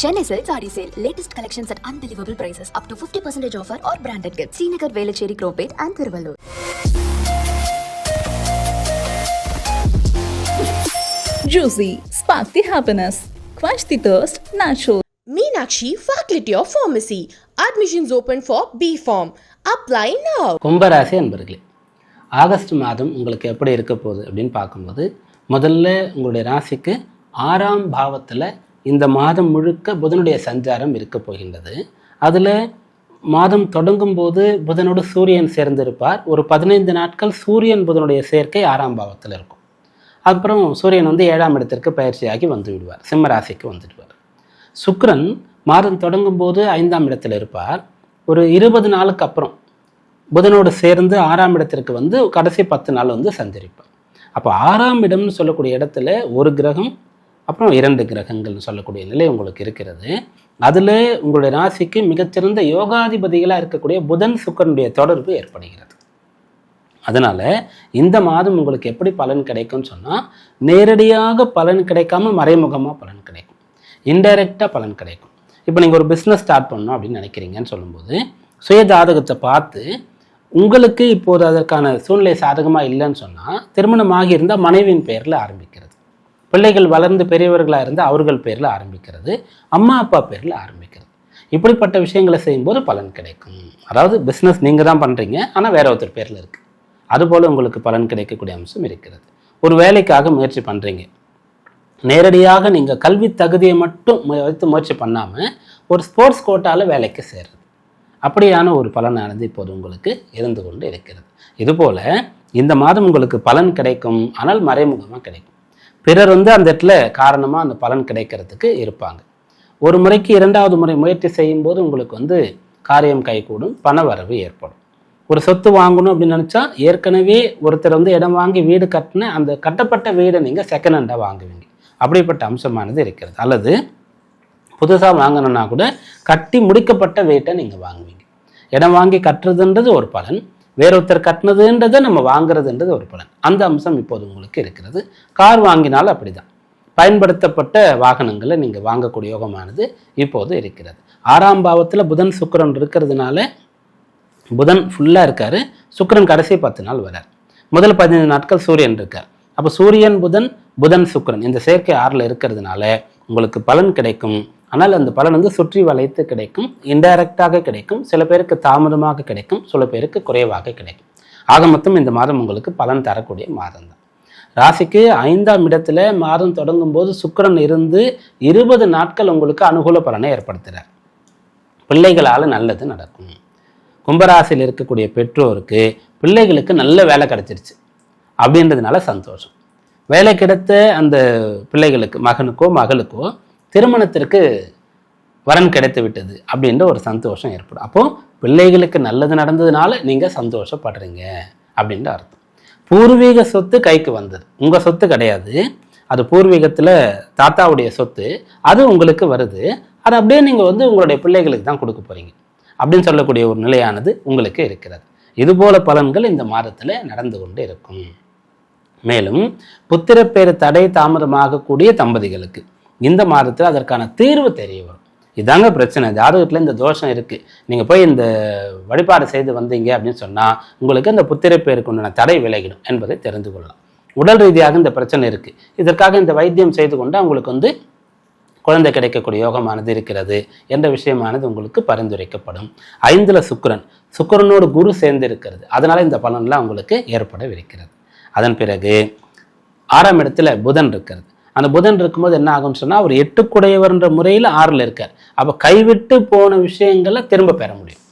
Chennai Silk Saree Sale. Latest collections at unbelievable prices. Up to 50% offer or branded gifts. Srinagar, Velachery, Cropate and Thiruvallur. Juicy, spark the happiness, quench the thirst, natural. Meenakshi Faculty of Pharmacy. Admissions open for B Form. Apply now. கும்பராசி அன்பர்களே August மாதம் உங்களுக்கு எப்படி இருக்க போகுது அப்படின்னு பார்க்கும்போது முதல்ல உங்களுடைய ராசிக்கு ஆறாம் பாவத்தில் இந்த மாதம் முழுக்க புதனுடைய சஞ்சாரம் இருக்க போகின்றது. அதில் மாதம் தொடங்கும் போது புதனோடு சூரியன் சேர்ந்திருப்பார். ஒரு பதினைந்து நாட்கள் சூரியன் புதனுடைய சேர்க்கை ஆறாம் பாவத்தில் இருக்கும். அப்புறம் சூரியன் வந்து ஏழாம் இடத்திற்கு பயிற்சியாகி வந்து விடுவார். சிம்ம ராசிக்கு வந்துடுவார். சுக்ரன் மாதம் தொடங்கும் போது ஐந்தாம் இடத்தில் இருப்பார். ஒரு இருபது நாளுக்கு அப்புறம் புதனோடு சேர்ந்து ஆறாம் இடத்திற்கு வந்து கடைசி பத்து நாள் வந்து சஞ்சரிப்பார். அப்போ ஆறாம் இடம்னு சொல்லக்கூடிய இடத்துல ஒரு கிரகம் அப்புறம் இரண்டு கிரகங்கள்னு சொல்லக்கூடிய நிலை உங்களுக்கு இருக்கிறது. அதில் உங்களுடைய ராசிக்கு மிகச்சிறந்த யோகாதிபதிகளாக இருக்கக்கூடிய புதன் சுக்கரனுடைய தொடர்பு ஏற்படுகிறது. அதனால் இந்த மாதம் உங்களுக்கு எப்படி பலன் கிடைக்கும்னு சொன்னால் நேரடியாக பலன் கிடைக்காம மறைமுகமாக பலன் கிடைக்கும். இன்டைரக்டாக பலன் கிடைக்கும். இப்போ நீங்கள் ஒரு பிஸ்னஸ் ஸ்டார்ட் பண்ணணும் அப்படின்னு நினைக்கிறீங்கன்னு சொல்லும்போது சுய ஜாதகத்தை பார்த்து உங்களுக்கு இப்போது அதற்கான சூழ்நிலை சாதகமாக இல்லைன்னு சொன்னால் திருமணம் இருந்தால் மனைவியின் பெயரில் ஆரம்பிக்கிறது. பிள்ளைகள் வளர்ந்து பெரியவர்களாக இருந்து அவர்கள் பேரில் ஆரம்பிக்கிறது அம்மா அப்பா பேரில் ஆரம்பிக்கிறது. இப்படிப்பட்ட விஷயங்களை செய்யும்போது பலன் கிடைக்கும். அதாவது பிஸ்னஸ் நீங்கள் தான் பண்ணுறீங்க ஆனால் வேற ஒருத்தர் பேரில் இருக்குது அதுபோல் உங்களுக்கு பலன் கிடைக்கக்கூடிய அம்சம் இருக்கிறது. ஒரு வேலைக்காக முயற்சி பண்ணுறீங்க நேரடியாக நீங்கள் கல்வி தகுதியை மட்டும் மு- வைத்து முயற்சி பண்ணாமல் ஒரு ஸ்போர்ட்ஸ் கோட்டாவில் வேலைக்கு சேர்றது. அப்படியான ஒரு பலனானது இப்போது உங்களுக்கு இருந்து கொண்டு இருக்கிறது. இதுபோல் இந்த மாதம் உங்களுக்கு பலன் கிடைக்கும் ஆனால் மறைமுகமாக கிடைக்கும். பிறர் வந்து அந்த இடத்துல காரணமாக அந்த பலன் கிடைக்கிறதுக்கு இருப்பாங்க. ஒரு முறைக்கு இரண்டாவது முறை முயற்சி செய்யும்போது உங்களுக்கு வந்து காரியம் கைகூடும் பண வரவு ஏற்படும். ஒரு சொத்து வாங்கணும் அப்படின்னு நினச்சா ஏற்கனவே ஒருத்தர் வந்து இடம் வாங்கி வீடு கட்டின அந்த கட்டப்பட்ட வீடை நீங்கள் செகண்ட் ஹேண்டாக வாங்குவீங்க. அப்படிப்பட்ட அம்சமானது இருக்கிறது. அல்லது புதுசாக வாங்கணும்னா கூட கட்டி முடிக்கப்பட்ட வீட்டை நீங்கள் வாங்குவீங்க. இடம் வாங்கி கட்டுறதுன்றது ஒரு பலன். வேறொருத்தர் கட்டினதுன்றதை நம்ம வாங்குறதுன்றது ஒரு பலன். அந்த அம்சம் இப்போது உங்களுக்கு இருக்கிறது. கார் வாங்கினாலும் அப்படிதான். பயன்படுத்தப்பட்ட வாகனங்களை நீங்கள் வாங்கக்கூடிய யோகமானது இப்போது இருக்கிறது. ஆறாம் பாவத்தில் புதன் சுக்கரன் இருக்கிறதுனால புதன் ஃபுல்லாக இருக்கார். சுக்கரன் கடைசி பத்து நாள் வரார். முதல் பதினைந்து நாட்கள் சூரியன் இருக்கார். அப்போ சூரியன் புதன் புதன் சுக்கரன் இந்த செயற்கை ஆறில் இருக்கிறதுனால உங்களுக்கு பலன் கிடைக்கும். ஆனால் அந்த பலன் வந்து சுற்றி வளைத்து கிடைக்கும் இன்டைரக்டாக கிடைக்கும் சில பேருக்கு தாமதமாக கிடைக்கும் சில பேருக்கு குறைவாக கிடைக்கும். ஆக மொத்தம் இந்த மாதம் உங்களுக்கு பலன் தரக்கூடிய மாதம் தான். ராசிக்கு ஐந்தாம் இடத்துல மாதம் தொடங்கும் போது சுக்கிரன் இருந்து இருபது நாட்கள் உங்களுக்கு அனுகூல பலனை ஏற்படுத்துகிறார் பிள்ளைகளால் நல்லது நடக்கும். கும்பராசியில் இருக்கக்கூடிய பெற்றோருக்கு பிள்ளைகளுக்கு நல்ல வேலை கிடைச்சிருச்சு அப்படின்றதுனால சந்தோஷம். வேலை கிடைத்த அந்த பிள்ளைகளுக்கு மகனுக்கோ மகளுக்கோ திருமணத்திற்கு வரன் கிடைத்து விட்டது அப்படின்ற ஒரு சந்தோஷம் ஏற்படும். அப்போது பிள்ளைகளுக்கு நல்லது நடந்ததுனால நீங்கள் சந்தோஷப்படுறீங்க அப்படின்ற அர்த்தம். பூர்வீக சொத்து கைக்கு வந்தது. உங்கள் சொத்து கிடையாது. அது பூர்வீகத்தில் தாத்தாவுடைய சொத்து. அது உங்களுக்கு வருது. அது அப்படியே நீங்கள் வந்து உங்களுடைய பிள்ளைகளுக்கு தான் கொடுக்க போகிறீங்க அப்படின்னு சொல்லக்கூடிய ஒரு நிலையானது உங்களுக்கு இருக்கிறது. இதுபோல பலன்கள் இந்த மாதத்தில் நடந்து கொண்டு இருக்கும். மேலும் புத்திரப்பேறு தடை தாமதமாகக்கூடிய தம்பதிகளுக்கு இந்த மாதத்தில் அதற்கான தீர்வு தெரிய வரும். இதாங்க பிரச்சனை. ஜாதகத்தில் இந்த தோஷம் இருக்குது நீங்கள் போய் இந்த வழிபாடு செய்து வந்தீங்க அப்படின்னு சொன்னால் உங்களுக்கு இந்த புத்திரப்பேருக்கு உண்டான தடை விலகிடும் என்பதை தெரிந்து கொள்ளலாம். உடல் ரீதியாக இந்த பிரச்சனை இருக்குது இதற்காக இந்த வைத்தியம் செய்து கொண்டு உங்களுக்கு வந்து குழந்தை கிடைக்கக்கூடிய யோகமானது இருக்கிறது என்ற விஷயமானது உங்களுக்கு பரிந்துரைக்கப்படும். ஐந்தில் சுக்கரன். சுக்கரனோடு குரு சேர்ந்து இருக்கிறது. அதனால் இந்த பலன்லாம் உங்களுக்கு ஏற்படவிருக்கிறது. அதன் பிறகு ஆறாம் இடத்துல புதன் இருக்கிறது. அந்த புதன் இருக்கும்போது என்ன ஆகும்னு சொன்னால் அவர் எட்டுக்குடையவர்ன்ற முறையில் ஆறில் இருக்கார். அப்போ கைவிட்டு போன விஷயங்களை திரும்ப பெற முடியும்.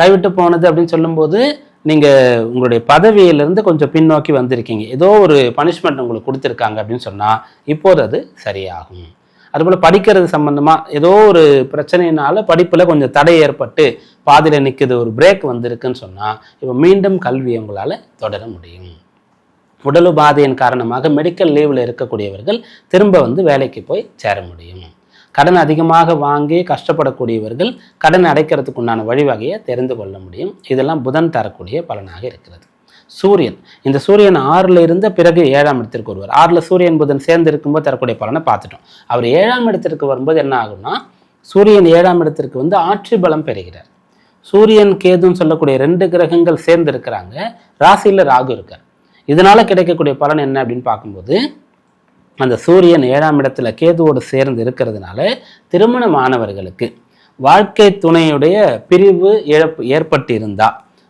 கைவிட்டு போனது அப்படின்னு சொல்லும்போது நீங்கள் உங்களுடைய பதவியிலிருந்து கொஞ்சம் பின்னோக்கி வந்திருக்கீங்க. ஏதோ ஒரு பனிஷ்மெண்ட் உங்களுக்கு கொடுத்துருக்காங்க அப்படின்னு சொன்னால் இப்போது அது சரியாகும். அதுபோல் படிக்கிறது சம்மந்தமாக ஏதோ ஒரு பிரச்சனையினால படிப்பில் கொஞ்சம் தடை ஏற்பட்டு பாதியில் நிற்குது ஒரு பிரேக் வந்திருக்குன்னு சொன்னால் இப்போ மீண்டும் கல்வியை உங்களால் தொடர முடியும். உடல் உபாதையின் காரணமாக மெடிக்கல் லீவில் இருக்கக்கூடியவர்கள் திரும்ப வந்து வேலைக்கு போய் சேர முடியும். கடன் அதிகமாக வாங்கி கஷ்டப்படக்கூடியவர்கள் கடன் அடைக்கிறதுக்கு உண்டான வழிவகையை தெரிந்து கொள்ள முடியும். இதெல்லாம் புதன் தரக்கூடிய பலனாக இருக்கிறது. சூரியன். இந்த சூரியன் ஆறில் இருந்த பிறகு ஏழாம் இடத்திற்கு வருவார். ஆறில் சூரியன் புதன் சேர்ந்து இருக்கும்போது தரக்கூடிய பலனை பார்த்துட்டோம். அவர் ஏழாம் இடத்திற்கு வரும்போது என்ன ஆகும்னா சூரியன் ஏழாம் இடத்திற்கு வந்து ஆட்சி பலம் பெறுகிறார். சூரியன் கேதுன்னு சொல்லக்கூடிய ரெண்டு கிரகங்கள் சேர்ந்து இருக்கிறாங்க. ராசியில் ராகு இருக்கார். இதனால் கிடைக்கக்கூடிய பலன் என்ன அப்படின்னு பார்க்கும்போது அந்த சூரியன் ஏழாம் இடத்துல கேதுவோடு சேர்ந்து இருக்கிறதுனால திருமணமானவர்களுக்கு வாழ்க்கை துணையுடைய பிரிவு இழப்பு ஏற்பட்டு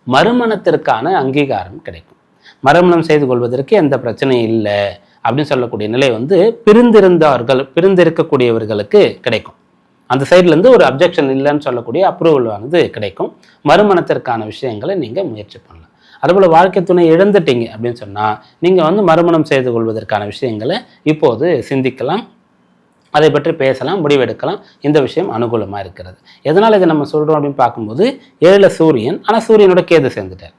மறுமணத்திற்கான அங்கீகாரம் கிடைக்கும். மறுமணம் செய்து கொள்வதற்கு எந்த பிரச்சனையும் இல்லை அப்படின்னு சொல்லக்கூடிய நிலை வந்து பிரிந்திருந்தவர்கள் பிரிந்திருக்கக்கூடியவர்களுக்கு கிடைக்கும். அந்த சைட்லேருந்து ஒரு அப்ஜெக்ஷன் இல்லைன்னு சொல்லக்கூடிய அப்ரூவல் ஆனது கிடைக்கும். மறுமணத்திற்கான விஷயங்களை நீங்கள் முயற்சி பண்ணலாம். அதுபோல் வாழ்க்கை துணை இழந்துட்டீங்க அப்படின்னு சொன்னால் நீங்கள் வந்து மறுமணம் செய்து கொள்வதற்கான விஷயங்களை இப்போது சிந்திக்கலாம். அதை பற்றி பேசலாம் முடிவெடுக்கலாம். இந்த விஷயம் அனுகூலமாக இருக்கிறது. எதனால் இதை நம்ம சொல்கிறோம் அப்படின்னு பார்க்கும்போது ஏழில் சூரியன் ஆனால் சூரியனோட கேது சேர்ந்துட்டார்.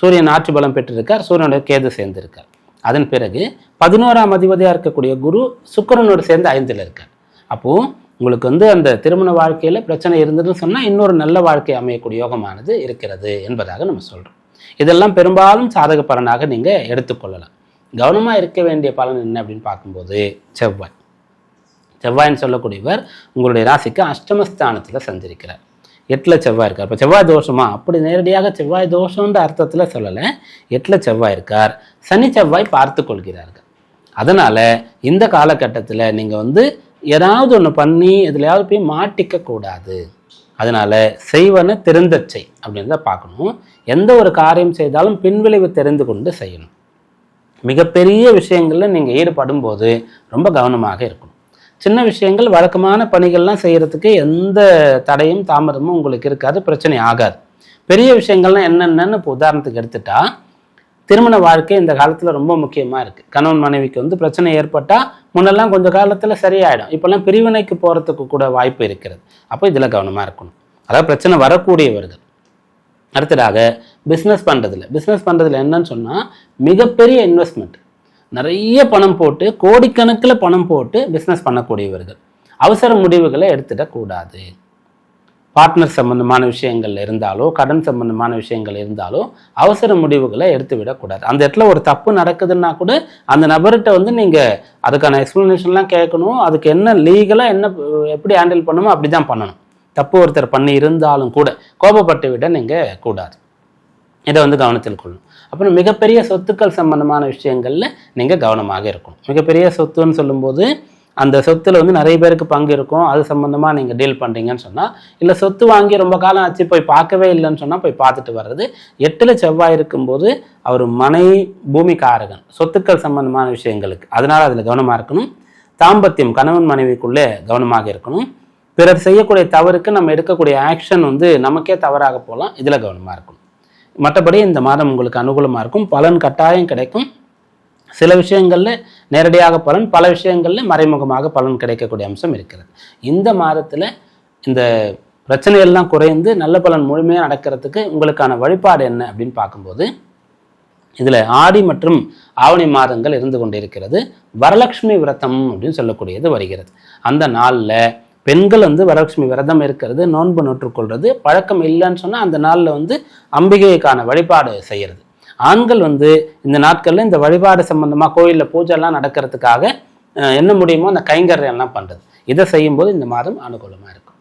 சூரியன் ஆட்சி பலம் பெற்றிருக்கார் சூரியனோட கேது சேர்ந்திருக்கார். அதன் பிறகு பதினோராம் அதிபதியாக இருக்கக்கூடிய குரு சுக்கரனோடு சேர்ந்து ஐந்தில் இருக்கார். அப்போது உங்களுக்கு வந்து அந்த திருமண வாழ்க்கையில் பிரச்சனை இருந்ததுன்னு சொன்னால் இன்னொரு நல்ல வாழ்க்கை அமையக்கூடிய யோகமானது இருக்கிறது என்பதாக நம்ம சொல்கிறோம் இதெல்லாம் பெரும்பாலும் சாதக பலனாக நீங்க எடுத்துக்கொள்ளலாம். கவனமா இருக்க வேண்டிய பலன் என்ன அப்படின்னு பார்க்கும்போது செவ்வாய். செவ்வாய்ன்னு சொல்லக்கூடியவர் உங்களுடைய ராசிக்கு அஷ்டமஸ்தானத்தில் சஞ்சரிக்கிறார். எட்டில் செவ்வாய் இருக்கார். இப்போ செவ்வாய் தோஷமா? அப்படி நேரடியாக செவ்வாய் தோஷம்ன்ற அர்த்தத்தில் சொல்லலை. எட்டில் செவ்வாய் இருக்கார். சனி செவ்வாய் பார்த்து கொள்கிறார்கள். அதனால் இந்த காலகட்டத்தில் நீங்கள் வந்து ஏதாவது ஒன்று பண்ணி எதுலையாவது போய் மாட்டிக்க கூடாது. அதனால செய்வன தெரிந்தச் செய் அப்படின்னு தான் பார்க்கணும். எந்த ஒரு காரியம் செய்தாலும் பின்விளைவு தெரிந்து கொண்டு செய்யணும். மிகப்பெரிய விஷயங்களில் நீங்கள் ஈடுபடும் போது ரொம்ப கவனமாக இருக்கணும். சின்ன விஷயங்கள் வழக்கமான பணிகள்லாம் செய்கிறதுக்கு எந்த தடையும் தாமதமும் உங்களுக்கு இருக்காது பிரச்சனை ஆகாது. பெரிய விஷயங்கள்லாம் என்னென்னன்னு இப்போ உதாரணத்துக்கு எடுத்துட்டா திருமண வாழ்க்கை இந்த காலத்தில் ரொம்ப முக்கியமாக இருக்குது கணவன் மனைவிக்கு வந்து பிரச்சனை ஏற்பட்டால் முன்னெல்லாம் கொஞ்சம் காலத்தில் சரியாயிடும். இப்போல்லாம் பிரிவினைக்கு போகிறதுக்கு கூட வாய்ப்பு இருக்கிறது. அப்போ இதில் கவனமாக இருக்கணும். அதாவது பிரச்சனை வரக்கூடியவர்கள். அடுத்ததாக பிஸ்னஸ் பண்ணுறதுல பிஸ்னஸ் பண்ணுறதுல என்னன்னு சொன்னால் மிகப்பெரிய இன்வெஸ்ட்மெண்ட் நிறைய பணம் போட்டு கோடிக்கணக்கில் பணம் போட்டு பிஸ்னஸ் பண்ணக்கூடியவர்கள். அவசர முடிவுகளை எடுத்துடக்கூடாது. பார்ட்னர் சம்பந்தமான விஷயங்கள் இருந்தாலோ கடன் சம்பந்தமான விஷயங்கள் இருந்தாலோ அவசர முடிவுகளை எடுத்து விடக்கூடாது அந்த இடத்துல ஒரு தப்பு நடக்குதுன்னா கூட அந்த நபர்கிட்ட வந்து நீங்கள் அதுக்கான எக்ஸ்ப்ளனேஷன்லாம் கேட்கணும். அதுக்கு என்ன லீகலாக என்ன எப்படி ஹேண்டில் பண்ணணுமோ அப்படி தான் பண்ணணும். தப்பு ஒருத்தர் பண்ணி இருந்தாலும் கூட கோபப்பட்டு விட நீங்கள் கூடாது. இதை வந்து கவனத்தில் கொள்ளணும். அப்புறம் மிகப்பெரிய சொத்துக்கள் சம்பந்தமான விஷயங்களில் நீங்கள் கவனமாக இருக்கணும். மிகப்பெரிய சொத்துன்னு சொல்லும்போது அந்த சொத்தில் வந்து நிறைய பேருக்கு பங்கு இருக்கும். அது சம்மந்தமாக நீங்கள் டீல் பண்ணுறீங்கன்னு சொன்னால் இல்லை சொத்து வாங்கி ரொம்ப காலம் ஆச்சு போய் பார்க்கவே இல்லைன்னு சொன்னால் போய் பார்த்துட்டு வர்றது. எட்டில் செவ்வாய் இருக்கும்போது அவர் மனை பூமிகாரகன் சொத்துக்கள் சம்பந்தமான விஷயங்களுக்கு. அதனால் அதில் கவனமாக இருக்கணும். தாம்பத்தியம் கணவன் மனைவிக்குள்ளே கவனமாக இருக்கணும். பிறர் செய்யக்கூடிய தவறுக்கு நம்ம எடுக்கக்கூடிய ஆக்ஷன் வந்து நமக்கே தவறாக போகலாம். இதில் கவனமாக இருக்கணும். மற்றபடி இந்த மாதம் உங்களுக்கு அனுகூலமாக இருக்கும். பலன் கட்டாயம் கிடைக்கும். சில விஷயங்களில் நேரடியாக பலன் பல விஷயங்களில் மறைமுகமாக பலன் கிடைக்கக்கூடிய அம்சம் இருக்கிறது. இந்த மாதத்தில் இந்த பிரச்சனைகள்லாம் குறைந்து நல்ல பலன் முழுமையாக நடக்கிறதுக்கு உங்களுக்கான வழிபாடு என்ன அப்படின்னு பார்க்கும்போது இதில் ஆடி மற்றும் ஆவணி மாதங்கள் இருந்து கொண்டிருக்கிறது. வரலட்சுமி விரதம் அப்படின்னு சொல்லக்கூடியது வருகிறது. அந்த நாளில் பெண்கள் வந்து வரலட்சுமி விரதம் இருக்கிறது நோன்பு நோற்றுக்கொள்வது பழக்கம் இல்லைன்னு சொன்னால் அந்த நாளில் வந்து அம்பிகைக்கான வழிபாடு செய்கிறது ஆண்கள் வந்து இந்த நாட்களில் இந்த வழிபாடு சம்பந்தமாக கோயிலில் பூஜைலாம் நடக்கிறதுக்காக என்ன முடியுமோ அந்த கைங்கரையெல்லாம் பண்ணுறது இதை செய்யும்போது இந்த மாதம் அனுகூலமாக இருக்கும்.